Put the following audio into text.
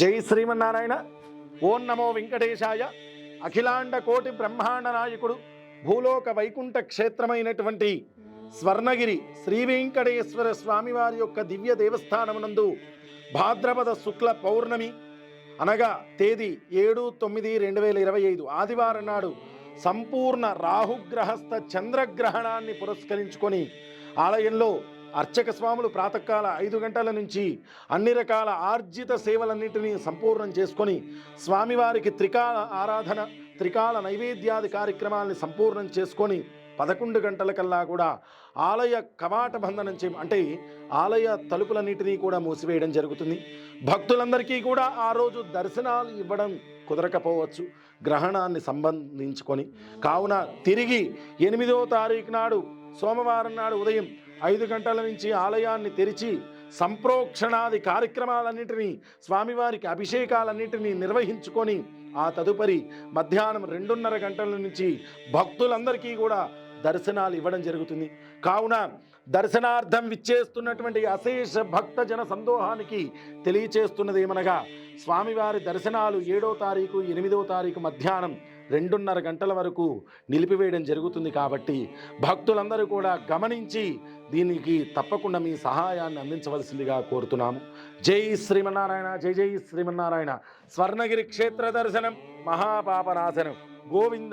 జై శ్రీమన్నారాయణ. ఓం నమో వెంకటేశాయ. అఖిలాండ కోటి బ్రహ్మాండ నాయకుడు భూలోక వైకుంఠ క్షేత్రమైనటువంటి స్వర్ణగిరి శ్రీ వెంకటేశ్వర స్వామివారి యొక్క దివ్య దేవస్థానమునందు భాద్రపద శుక్ల పౌర్ణమి అనగా తేదీ ఏడు తొమ్మిది రెండు వేల ఇరవై ఐదు ఆదివారం నాడు సంపూర్ణ రాహుగ్రహస్థ చంద్రగ్రహణాన్ని పురస్కరించుకొని ఆలయంలో అర్చక స్వాములు ప్రాతకాల ఐదు గంటల నుంచి అన్ని రకాల ఆర్జిత సేవలన్నింటినీ సంపూర్ణం చేసుకొని స్వామివారికి త్రికాల ఆరాధన త్రికాల నైవేద్యాది కార్యక్రమాల్ని సంపూర్ణం చేసుకొని పదకొండు గంటలకల్లా కూడా ఆలయ కవాట బంధనం చే అంటే ఆలయ తలుపులన్నిటినీ కూడా మూసివేయడం జరుగుతుంది. భక్తులందరికీ కూడా ఆ రోజు దర్శనాలు ఇవ్వడం కుదరకపోవచ్చు. గ్రహణాన్ని సంబంధించుకొని. కావున తిరిగి ఎనిమిదో తారీఖు నాడు సోమవారం నాడు ఉదయం ఐదు గంటల నుంచి ఆలయాన్ని తెరిచి సంప్రోక్షణాది కార్యక్రమాలన్నింటినీ స్వామివారికి అభిషేకాలన్నింటినీ నిర్వహించుకొని ఆ తదుపరి మధ్యాహ్నం రెండున్నర గంటల నుంచి భక్తులందరికీ కూడా దర్శనాలు ఇవ్వడం జరుగుతుంది. కావున దర్శనార్థం విచ్చేస్తున్నటువంటి అశేష భక్త జన సందోహానికి తెలియచేస్తున్నది ఏమనగా స్వామివారి దర్శనాలు ఏడో తారీఖు ఎనిమిదో తారీఖు మధ్యాహ్నం రెండున్నర గంటల వరకు నిలిపివేయడం జరుగుతుంది కాబట్టి భక్తులందరూ కూడా గమనించి దీనికి తప్పకుండా మీ సహాయాన్ని అందించవలసిందిగా కోరుతున్నాము. జై శ్రీమన్నారాయణ జై జై శ్రీమన్నారాయణ. స్వర్ణగిరి క్షేత్ర దర్శనం మహాపాపనాశనం. గోవింద!